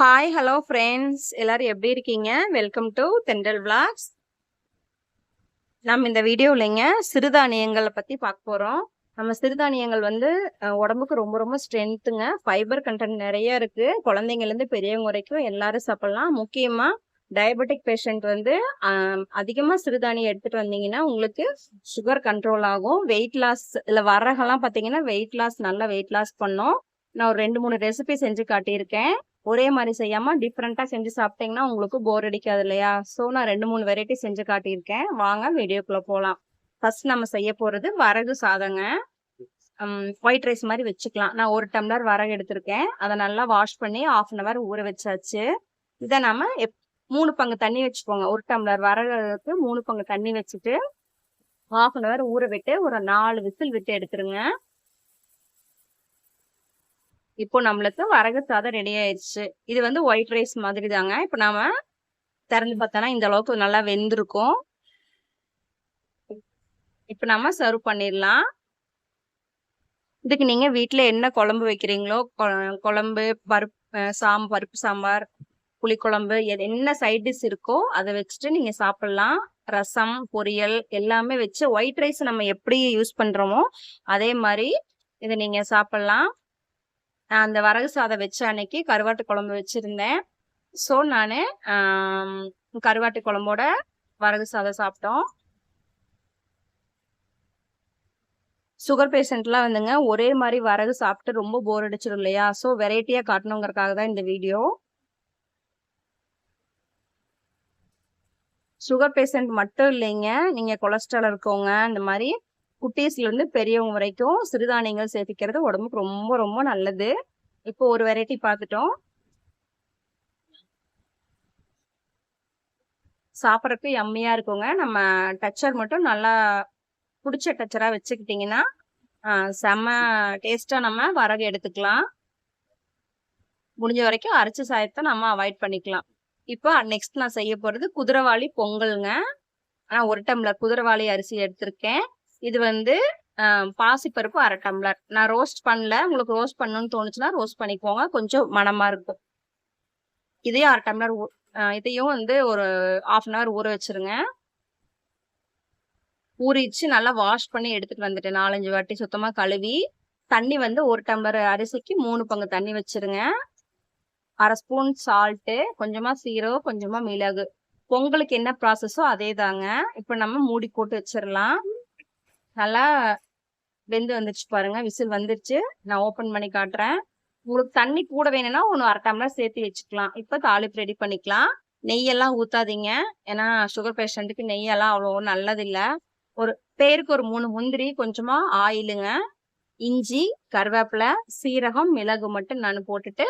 Hi hello friends எல்லோரும் எப்படி இருக்கீங்க? வெல்கம் டு தெண்டல் விளாக்ஸ் நம்ம இந்த வீடியோவில்ங்க சிறுதானியங்களை பற்றி பார்க்க போகிறோம் நம்ம சிறுதானியங்கள் வந்து உடம்புக்கு ரொம்ப ரொம்ப ஸ்ட்ரென்த்துங்க ஃபைபர் கண்டென்ட் நிறைய இருக்குது குழந்தைங்கலேருந்து பெரியவங்க வரைக்கும் எல்லாரும் சாப்பிட்லாம். முக்கியமாக டயபெட்டிக் பேஷண்ட் வந்து அதிகமாக சிறுதானியம் எடுத்துகிட்டு வந்தீங்கன்னா உங்களுக்கு சுகர் கண்ட்ரோல் ஆகும். வெயிட் லாஸ் இல்லை வரகெல்லாம் பார்த்தீங்கன்னா வெயிட் லாஸ் நல்லா வெயிட் லாஸ் பண்ணும். நான் ஒரு ரெண்டு மூணு ரெசிபி செஞ்சு காட்டியிருக்கேன். ஒரே மாதிரி செய்யாம டிஃப்ரெண்ட்டாக செஞ்சு சாப்பிட்டீங்கன்னா உங்களுக்கு போர் அடிக்காது இல்லையா? ஸோ நான் ரெண்டு மூணு வெரைட்டி செஞ்சு காட்டியிருக்கேன். வாங்க வீடியோக்குள்ள போகலாம் ஃபர்ஸ்ட் நம்ம செய்ய போறது வரகு சாதங்க. ஒயிட் ரைஸ் மாதிரி வச்சுக்கலாம். நான் ஒரு டம்ளர் வரகு எடுத்திருக்கேன். அதை நல்லா வாஷ் பண்ணி ஆஃப் அன் அவர் ஊற வச்சாச்சு. இதை நம்ம எப் மூணு பங்கு தண்ணி வச்சுக்கோங்க. ஒரு டம்ளர் வரகுக்கு மூணு பங்கு தண்ணி வச்சுட்டு ஆஃப் அன் அவர் ஊற விட்டு ஒரு நாலு விசில் விட்டு எடுத்துருங்க. இப்போ நம்மளுக்கு வரகு சாதம் ரெடி ஆயிடுச்சு. இது வந்து ஒயிட் ரைஸ் மாதிரி தாங்க இப்போ நாம திறந்து பார்த்தோன்னா இந்த அளவுக்கு நல்லா வெந்திருக்கும். இப்போ நம்ம சர்வ் பண்ணிடலாம். இதுக்கு நீங்க வீட்டில் என்ன குழம்பு வைக்கிறீங்களோ கொ- குழம்பு பருப்பு சாம் பருப்பு சாம்பார் புளிக்குழம்பு எது- என்ன சைட் டிஷ் இருக்கோ அதை வச்சுட்டு நீங்க சாப்பிடலாம். ரசம் பொரியல் எல்லாமே வச்சு ஒயிட் ரைஸ் நம்ம எப்படி யூஸ் பண்றோமோ அதே மாதிரி இதை நீங்க சாப்பிடலாம். நான் அந்த வரகு சாதம் வச்ச அன்னைக்கு கருவாட்டு குழம்பு வச்சிருந்தேன். ஸோ நான் கருவாட்டு குழம்போட வரகு சாதம் சாப்பிட்டோம். சுகர் பேஷண்ட்லாம் வந்துங்க ஒரே மாதிரி வரகு சாப்பிட்டு ரொம்ப போர் அடிச்சிடும் இல்லையா? ஸோ வெரைட்டியாக காட்டணுங்கிறதுக்காக தான் இந்த வீடியோ சுகர் பேஷண்ட் மட்டும் இல்லைங்க நீங்கள் கொலஸ்ட்ரால் இருக்கவங்க இந்த மாதிரி குட்டீஸ்லேருந்து பெரியவங்க வரைக்கும் சிறுதானியங்கள் சேர்த்திக்கிறது உடம்புக்கு ரொம்ப ரொம்ப நல்லது. இப்போ ஒரு வெரைட்டி பார்த்துட்டோம் சாப்பிட்றதுக்கு எம்மியாக இருக்குங்க. நம்ம டச்சர் மட்டும் நல்லா பிடிச்ச டச்சராக வச்சுக்கிட்டிங்கன்னா செம்ம டேஸ்ட்டாக நம்ம வரகு எடுத்துக்கலாம். முடிஞ்ச வரைக்கும் அரைச்சி சாயத்தை நம்ம அவாய்ட் பண்ணிக்கலாம். இப்போ நெக்ஸ்ட் நான் செய்ய போகிறது குதிரவாளி பொங்கலுங்க. நான் ஒரு டம்ளர் குதிரவாளி அரிசி எடுத்திருக்கேன். இது வந்து பாசிப்பருப்பு அரை டம்ளர். நான் ரோஸ்ட் பண்ணல. உங்களுக்கு ரோஸ்ட் பண்ணணும்னு தோணுச்சுன்னா ரோஸ்ட் பண்ணிக்கோங்க. கொஞ்சம் மனமாக இருக்கும். இதையும் அரை டம்ளர் இதையும் வந்து ஒரு ஆஃப் அன் ஹவர் ஊற வச்சிருங்க. ஊறிச்சு நல்லா வாஷ் பண்ணி எடுத்துகிட்டு வந்துட்டேன். நாலஞ்சு வாட்டி சுத்தமாக கழுவி. தண்ணி வந்து ஒரு டம்ளர் அரிசிக்கு மூணு பங்கு தண்ணி வச்சிருங்க. அரை ஸ்பூன் சால்ட்டு கொஞ்சமாக சீரகம் கொஞ்சமாக மிளகு. பொங்கலுக்கு என்ன ப்ராசஸோ அதே தாங்க இப்போ நம்ம மூடி போட்டு வச்சிடலாம் நல்லா வெந்து வந்துருச்சு பாருங்க. விசில் வந்துருச்சு. நான் ஓப்பன் பண்ணி காட்டுறேன். உங்களுக்கு தண்ணி கூட வேணும்னா ஒன்று அரை டம்ளர் சேர்த்து வச்சுக்கலாம். இப்போ தாளிப்பு ரெடி பண்ணிக்கலாம். நெய்யெல்லாம் ஊற்றாதீங்க ஏன்னா சுகர் பேஷண்ட்டுக்கு நெய்யெல்லாம் அவ்வளோ நல்லதில்லை. ஒரு பேருக்கு ஒரு மூணு முந்திரி கொஞ்சமாக ஆயிலுங்க. இஞ்சி கருவேப்பிலை சீரகம் மிளகு மட்டும் நான் போட்டுட்டு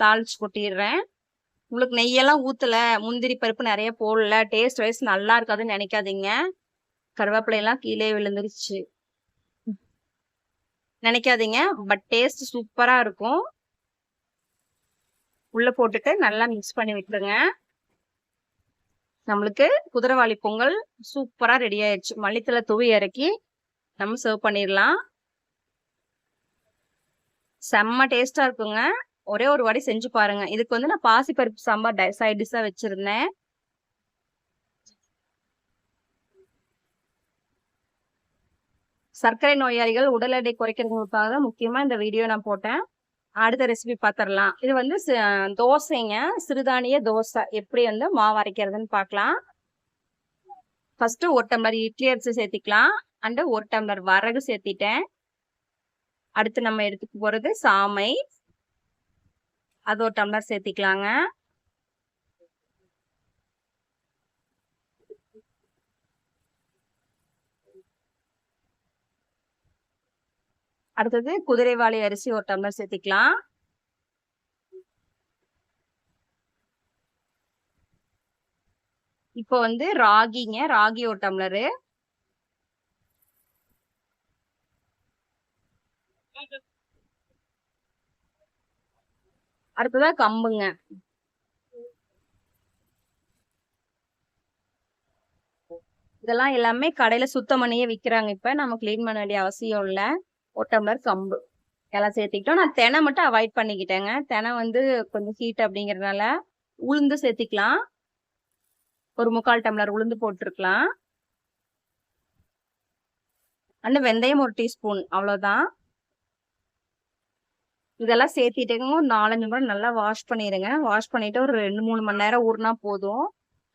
தாளிச்சு கொட்டிடுறேன். உங்களுக்கு நெய்யெல்லாம் ஊற்றலை முந்திரி பருப்பு நிறைய போடல. டேஸ்ட் வைஸ் நல்லா இருக்காதுன்னு நினைக்காதீங்க. கருவேப்பிலை எல்லாம் கீழே விழுந்துருச்சு. நினைக்காதீங்க பட் டேஸ்ட் சூப்பரா இருக்கும். உள்ள போட்டுட்டு நல்லா மிக்ஸ் பண்ணி விட்டுருங்க. நம்மளுக்கு குதிரைவாளி பொங்கல் சூப்பரா ரெடி ஆயிடுச்சு மல்லித்தலை தூவி இறக்கி நம்ம சர்வ் பண்ணிடலாம். செம்ம டேஸ்டா இருக்குங்க. ஒரே ஒரு வாட்டி செஞ்சு பாருங்க. இதுக்கு வந்து நான் பாசி பருப்பு சாம்பார் சைட் டிஷ்ஷா வச்சிருந்தேன். சர்க்கரை நோயாளிகள் உடல் எடை குறைக்கிறதுக்காக தான் முக்கியமாக இந்த வீடியோ நான் போட்டேன். அடுத்த ரெசிபி பார்த்துடலாம் இது வந்து தோசைங்க. சிறுதானிய தோசை. எப்படி வந்து மாவு அரைக்கிறதுன்னு பார்க்கலாம் ஃபஸ்ட்டு ஒரு டம்ளர் இட்லி அரிசி சேர்த்திக்கலாம். அண்டு ஒரு டம்ளர் வரகு சேர்த்திட்டேன். அடுத்து நம்ம எடுத்துக்க போகிறது சாமை. அது ஒரு டம்ளர் சேர்த்திக்கலாங்க. அடுத்தது குதிரைவாளி அரிசி ஒரு டம்ளர் சேர்த்திக்கலாம். இப்போ வந்து ராகிங்க ராகி ஒரு டம்ளரு. அடுத்ததா கம்புங்க. இதெல்லாம் எல்லாமே கடையில சுத்தம் பண்ணியே விக்கிறாங்க. இப்ப நம்ம க்ளீன் பண்ண வேண்டிய அவசியம் இல்லை. ஒரு டம்ளர் கம்பு. எல்லாம் சேர்த்திக்கிட்டோம். நான் தெனை மட்டும் அவாய்ட் பண்ணிக்கிட்டேங்க. தெனை வந்து கொஞ்சம் ஹீட் அப்படிங்கிறதுனால உளுந்து சேர்த்திக்கலாம். ஒரு முக்கால் டம்ளர் உளுந்து போட்டிருக்கலாம். அந்த வெந்தயம் ஒரு டீஸ்பூன் அவ்வளோதான் இதெல்லாம் சேர்த்திட்டேங்க ஒரு நாலஞ்சு முறை நல்லா வாஷ் பண்ணிடுங்க வாஷ் பண்ணிட்டு ஒரு ரெண்டு மூணு மணி நேரம் ஊறினா போதும்.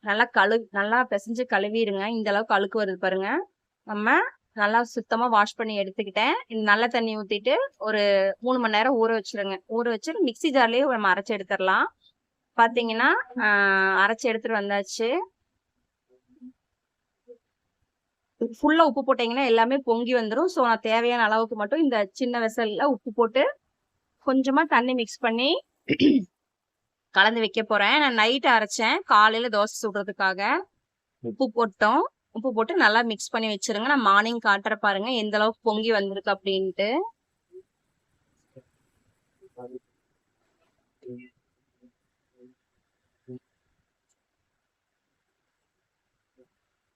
நல்லா கழு நல்லா பிசைஞ்சு கழுவிடுங்க. இந்த அளவுக்கு அழுக்கு வருது பாருங்க. நம்ம நல்லா சுத்தமா வாஷ் பண்ணி எடுத்துக்கிட்டேன். இந்த நல்ல தண்ணி ஊத்திட்டு ஒரு மூணு மணி நேரம் ஊற வச்சிருங்க. ஊற வச்சு மிக்சி ஜார்லயே நம்ம அரைச்சி எடுத்துடலாம். பாத்தீங்கன்னா அரைச்சி எடுத்துட்டு வந்தாச்சு. ஃபுல்லா உப்பு போட்டீங்கன்னா எல்லாமே பொங்கி வந்துடும் ஸோ நான் தேவையான அளவுக்கு மட்டும் இந்த சின்ன வெசல்ல உப்பு போட்டு கொஞ்சமா தண்ணி மிக்ஸ் பண்ணி கலந்து வைக்க போறேன். நான் நைட்டு அரைச்சேன். காலையில தோசை சுடுறதுக்காக. உப்பு போட்டோம். உப்பு போட்டு நல்லா மிக்ஸ் பண்ணி வச்சிருங்க. நான் மார்னிங் காட்டுற பாருங்க. எந்த அளவுக்கு பொங்கி வந்திருக்கு அப்படின்ட்டு.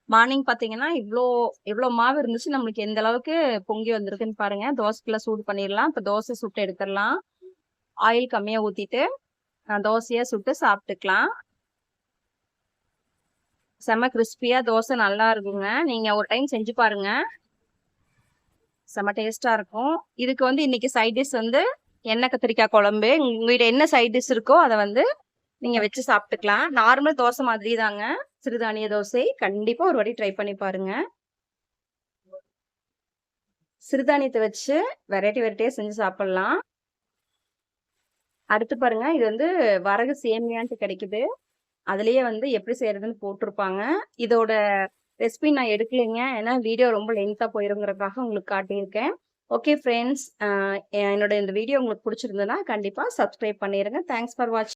மார்னிங் பார்த்தீங்கன்னா இவ்வளோ இவ்வளோ மாவு இருந்துச்சு. நம்மளுக்கு எந்த அளவுக்கு பொங்கி வந்திருக்குன்னு பாருங்க. தோசைக்குள்ள சூடு பண்ணிடலாம். இப்போ தோசை சுட்டு எடுத்துடலாம். ஆயில் கம்மியாக ஊற்றிட்டு தோசையாக சுட்டு சாப்பிட்டுக்கலாம். செம்ம கிறிஸ்பியாக தோசை நல்லா இருக்குங்க. நீங்கள் ஒரு டைம் செஞ்சு பாருங்க. செம்ம டேஸ்ட்டாக இருக்கும். இதுக்கு வந்து இன்றைக்கி சைட் டிஷ் வந்து எண்ணெய் கத்திரிக்காய் குழம்பு. உங்கள்கிட்ட என்ன சைட் டிஷ் இருக்கோ அதை வந்து நீங்கள் வச்சு சாப்பிட்டுக்கலாம். நார்மல் தோசை மாதிரி தாங்க. சிறுதானிய தோசை. கண்டிப்பாக ஒரு வாட்டி ட்ரை பண்ணி பாருங்க. சிறுதானியத்தை வச்சு வெரைட்டி வெரைட்டியாக செஞ்சு சாப்பிட்லாம். அடுத்து பாருங்க. இது வந்து வரகு சேமியான்ட்டு கிடைக்குது. அதுலேயே வந்து எப்படி செய்யறதுன்னு போட்டிருப்பாங்க. இதோட ரெசிபி நான் எடுக்கலைங்க. ஏன்னா வீடியோ ரொம்ப லென்த்தாக போயிருங்கிறதுக்காக உங்களுக்கு காட்டியிருக்கேன். ஓகே ஃப்ரெண்ட்ஸ் என்னோட இந்த வீடியோ உங்களுக்கு பிடிச்சிருந்ததுன்னா கண்டிப்பாக சப்ஸ்கிரைப் பண்ணிடுங்க தேங்க்ஸ் ஃபார் வாட்சிங்